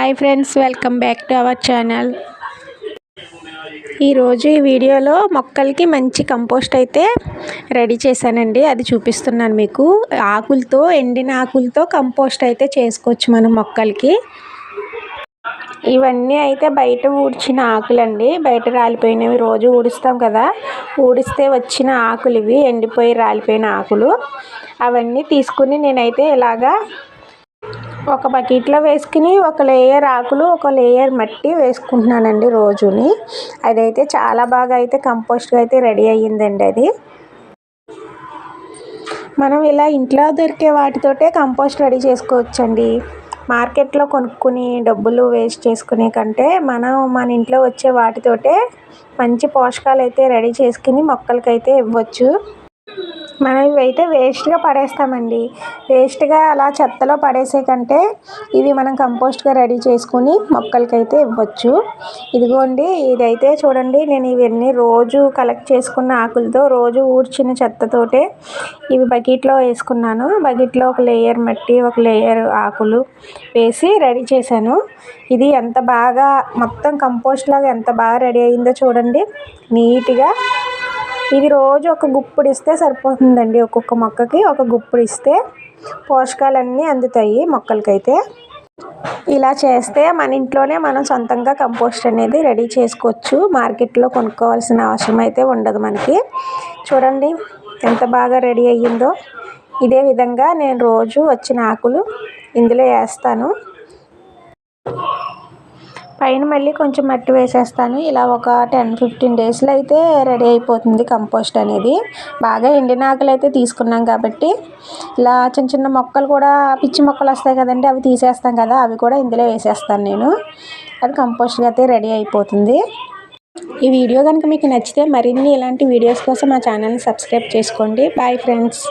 Hi friends welcome back to our channel. ఈరోజు ఈ వీడియోలో మొక్కలకి మంచి కంపోస్ట్ అయితే రెడీ చేశానండి. అది చూపిస్తున్నాను మీకు. ఆకులతో ఎండిన ఆకులతో కంపోస్ట్ అయితే చేసుకోవచ్చు మనం మొక్కలకి. ఇవన్నీ అయితే బయట ఊడ్చిన ఆకులండి. బయట రాలిపోయినవి రోజు ఊడుస్తాం కదా. ఊడిస్తే వచ్చిన ఆకులు ఇవి ఎండిపోయి రాలిపోయిన ఆకులు. అవన్నీ తీసుకుని నేనైతే ఇలాగా ఒక బకెట్లో వేసుకుని ఒక లేయర్ ఆకులు ఒక లేయర్ మట్టి వేసుకుంటున్నానండి రోజుని. అదైతే చాలా బాగా అయితే కంపోస్ట్గా అయితే రెడీ అయ్యిందండి అది. మనం ఇలా ఇంట్లో దొరికే వాటితోటే కంపోస్ట్ రెడీ చేసుకోవచ్చండి. మార్కెట్లో కొనుక్కుని డబ్బులు వేస్ట్ చేసుకునే కంటే మనం మన ఇంట్లో వచ్చే వాటితోటే మంచి పోషకాలు అయితే రెడీ చేసుకుని మొక్కలకైతే ఇవ్వచ్చు. మనం ఇవైతే వేస్ట్గా పడేస్తామండి. వేస్ట్గా అలా చెత్తలో పడేసే కంటే ఇవి మనం కంపోస్ట్గా రెడీ చేసుకుని మొక్కలకైతే ఇవ్వచ్చు. ఇదిగోండి ఇదైతే చూడండి నేను ఇవన్నీ రోజు కలెక్ట్ చేసుకున్న ఆకులతో రోజు ఊడ్చిన చెత్తతోటే ఇవి బకెట్లో వేసుకున్నాను. బకెట్లో ఒక లేయర్ మట్టి ఒక లేయర్ ఆకులు వేసి రెడీ చేశాను. ఇది ఎంత బాగా మొత్తం కంపోస్ట్ లాగా ఎంత బాగా రెడీ అయిందో చూడండి. నీట్గా ఇది రోజు ఒక గుప్పుడు ఇస్తే సరిపోతుందండి ఒక్కొక్క మొక్కకి. ఒక గుప్పుడు ఇస్తే పోషకాలన్నీ అందుతాయి మొక్కలకైతే. ఇలా చేస్తే మన ఇంట్లోనే మనం సొంతంగా కంపోస్ట్ అనేది రెడీ చేసుకోవచ్చు. మార్కెట్లో కొనుక్కోవాల్సిన అవసరం అయితే ఉండదు మనకి. చూడండి ఎంత బాగా రెడీ అయ్యిందో. ఇదే విధంగా నేను రోజు వచ్చిన ఆకులు ఇందులో వేస్తాను. పైన మళ్ళీ కొంచెం మట్టి వేసేస్తాను. ఇలా ఒక టెన్ ఫిఫ్టీన్ డేస్లో అయితే రెడీ అయిపోతుంది కంపోస్ట్ అనేది. బాగా ఎండిన ఆకులు అయితే తీసుకున్నాం కాబట్టి ఇలా చిన్న చిన్న మొక్కలు కూడా పిచ్చి మొక్కలు వస్తాయి కదండి అవి తీసేస్తాం కదా అవి కూడా ఇందులో వేసేస్తాను నేను. అది కంపోస్ట్గా అయితే రెడీ అయిపోతుంది. ఈ వీడియో కనుక మీకు నచ్చితే మరిన్ని ఇలాంటి వీడియోస్ కోసం మా ఛానల్ని సబ్స్క్రైబ్ చేసుకోండి. Bye friends